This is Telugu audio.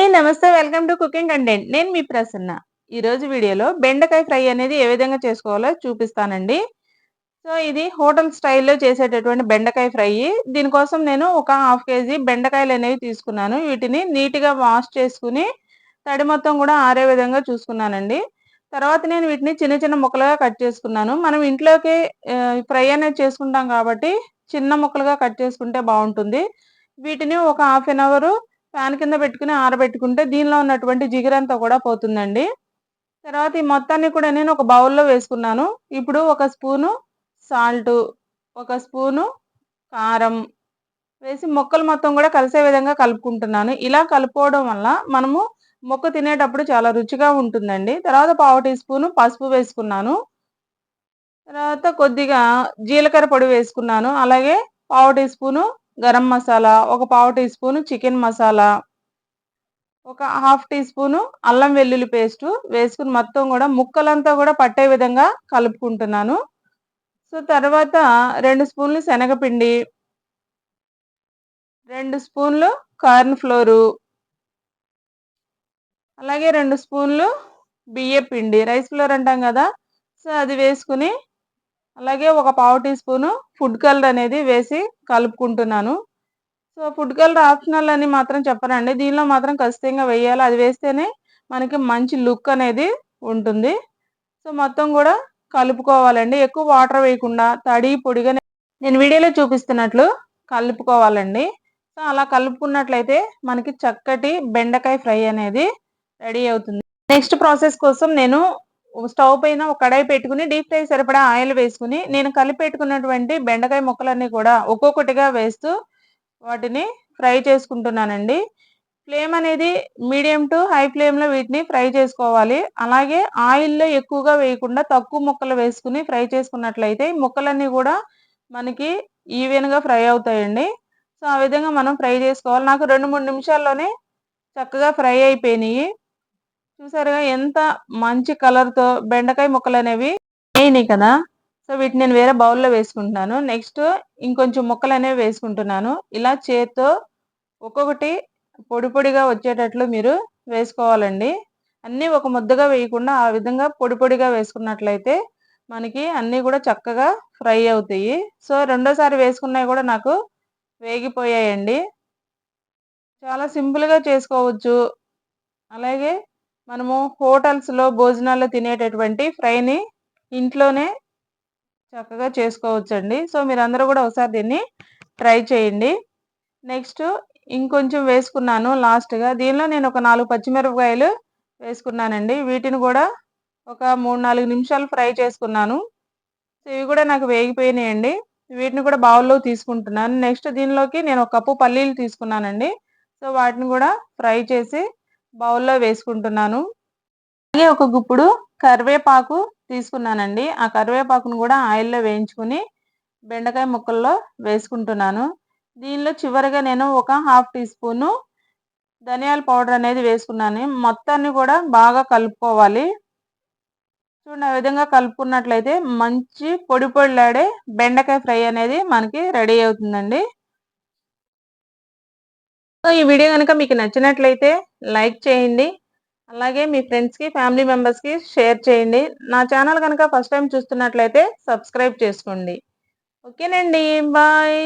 అండి నమస్తే వెల్కమ్ టు కుకింగ్ కంటెంట్. నేను మీ ప్రసన్న. ఈరోజు వీడియోలో బెండకాయ ఫ్రై అనేది ఏ విధంగా చేసుకోవాలో చూపిస్తానండి. సో ఇది హోటల్ స్టైల్లో చేసేటటువంటి బెండకాయ ఫ్రై. దీనికోసం నేను ఒక హాఫ్ కేజీ బెండకాయలు అనేవి తీసుకున్నాను. వీటిని నీట్గా వాష్ చేసుకుని తడి మొత్తం కూడా ఆరే విధంగా చూసుకున్నానండి. తర్వాత నేను వీటిని చిన్న చిన్న ముక్కలుగా కట్ చేసుకున్నాను. మనం ఇంట్లోకి ఫ్రై అనేది చేసుకుంటాం కాబట్టి చిన్న ముక్కలుగా కట్ చేసుకుంటే బాగుంటుంది. వీటిని ఒక హాఫ్ అన్ అవర్ ఫ్యాన్ కింద పెట్టుకుని ఆరబెట్టుకుంటే దీనిలో ఉన్నటువంటి జిగురంతా కూడా పోతుందండి. తర్వాత ఈ మొత్తాన్ని కూడా నేను ఒక బౌల్లో వేసుకున్నాను. ఇప్పుడు ఒక స్పూను సాల్ట్ ఒక స్పూను కారం వేసి మొక్కలు మొత్తం కూడా కలిసే విధంగా కలుపుకుంటున్నాను. ఇలా కలుపుకోవడం వల్ల మనము మొక్క తినేటప్పుడు చాలా రుచిగా ఉంటుందండి. తర్వాత పావు టీ స్పూను పసుపు వేసుకున్నాను. తర్వాత కొద్దిగా జీలకర్ర పొడి వేసుకున్నాను. అలాగే పావు టీ స్పూను గరం మసాలా ఒక పావు టీ స్పూను చికెన్ మసాలా ఒక హాఫ్ టీ స్పూను అల్లం వెల్లుల్లి పేస్టు వేసుకుని మొత్తం కూడా ముక్కలంతా కూడా పట్టే విధంగా కలుపుకుంటున్నాను. సో తర్వాత రెండు స్పూన్లు శనగపిండి రెండు స్పూన్లు కార్న్ ఫ్లోరు అలాగే రెండు స్పూన్లు బియ్య పిండి రైస్ ఫ్లోర్ అంటాం కదా సో అది వేసుకుని అలాగే ఒక పావు టీ స్పూను ఫుడ్ కలర్ అనేది వేసి కలుపుకుంటున్నాను. సో ఫుడ్ కలర్ ఆప్షనల్ అని మాత్రం చెప్పనండి. దీనిలో మాత్రం ఖచ్చితంగా వేయాలి. అది వేస్తేనే మనకి మంచి లుక్ అనేది ఉంటుంది. సో మొత్తం కూడా కలుపుకోవాలండి. ఎక్కువ వాటర్ వేయకుండా తడి పొడిగా నేను వీడియోలో చూపిస్తున్నట్లు కలుపుకోవాలండి. సో అలా కలుపుకున్నట్లయితే మనకి చక్కటి బెండకాయ ఫ్రై అనేది రెడీ అవుతుంది. నెక్స్ట్ ప్రాసెస్ కోసం నేను స్టవ్ పైన ఒక కడాయి పెట్టుకుని డీప్ ఫ్రై సరిపడా ఆయిల్ వేసుకుని నేను కలిపి పెట్టుకున్నటువంటి బెండకాయ ముక్కలన్నీ కూడా ఒక్కొక్కటిగా వేస్తూ వాటిని ఫ్రై చేసుకుంటున్నానండి. ఫ్లేమ్ అనేది మీడియం టు హై ఫ్లేమ్లో వీటిని ఫ్రై చేసుకోవాలి. అలాగే ఆయిల్లో ఎక్కువగా వేయకుండా తక్కువ ముక్కలు వేసుకుని ఫ్రై చేసుకున్నట్లయితే ముక్కలన్నీ కూడా మనకి ఈవెన్గా ఫ్రై అవుతాయండి. సో ఆ విధంగా మనం ఫ్రై చేసుకోవాలి. నాకు రెండు మూడు నిమిషాల్లోనే చక్కగా ఫ్రై అయిపోయినాయి. చూసారుగా ఎంత మంచి కలర్తో బెండకాయ ముక్కలు అనేవి అయినాయి కదా. సో వీటిని నేను వేరే బౌల్లో వేసుకుంటున్నాను. నెక్స్ట్ ఇంకొంచెం ముక్కలు అనేవి వేసుకుంటున్నాను. ఇలా చేత్తో ఒక్కొక్కటి పొడి పొడిగా వచ్చేటట్లు మీరు వేసుకోవాలండి. అన్నీ ఒక ముద్దగా వేయకుండా ఆ విధంగా పొడి పొడిగా వేసుకున్నట్లయితే మనకి అన్నీ కూడా చక్కగా ఫ్రై అవుతాయి. సో రెండోసారి వేసుకున్నవి కూడా నాకు వేగిపోయాయండి. చాలా సింపుల్గా చేసుకోవచ్చు. అలాగే మనము హోటల్స్లో భోజనాల్లో తినేటటువంటి ఫ్రైని ఇంట్లోనే చక్కగా చేసుకోవచ్చండి. సో మీరందరూ కూడా ఒకసారి దీన్ని ట్రై చేయండి. నెక్స్ట్ ఇంకొంచెం వేసుకున్నాను లాస్ట్గా. దీనిలో నేను ఒక నాలుగు పచ్చిమిరపకాయలు వేసుకున్నానండి. వీటిని కూడా ఒక మూడు నాలుగు నిమిషాలు ఫ్రై చేసుకున్నాను. సో ఇవి కూడా నాకు వేగిపోయినాయండి. వీటిని కూడా బౌల్లో తీసుకుంటున్నాను. నెక్స్ట్ దీనిలోకి నేను ఒక కప్పు పల్లీలు తీసుకున్నానండి. సో వాటిని కూడా ఫ్రై చేసి బౌల్లో వేసుకుంటున్నాను. అలాగే ఒక గుప్పుడు కరివేపాకు తీసుకున్నానండి. ఆ కరివేపాకును కూడా ఆయిల్లో వేయించుకుని బెండకాయ ముక్కల్లో వేసుకుంటున్నాను. దీనిలో చివరిగా నేను ఒక హాఫ్ టీ స్పూను ధనియాల పౌడర్ అనేది వేసుకున్నాను. మొత్తాన్ని కూడా బాగా కలుపుకోవాలి. చూడండి ఆ విధంగా కలుపుకున్నట్లయితే మంచి పొడి పొడిలాడే బెండకాయ ఫ్రై అనేది మనకి రెడీ అవుతుందండి. సో ఈ వీడియో కనుక మీకు నచ్చినట్లయితే లైక్ చేయండి. అలాగే మీ ఫ్రెండ్స్కి ఫ్యామిలీ మెంబర్స్కి షేర్ చేయండి. నా ఛానల్ కనుక ఫస్ట్ టైం చూస్తున్నట్లయితే సబ్స్క్రైబ్ చేసుకోండి. ఓకేనండి. బాయ్.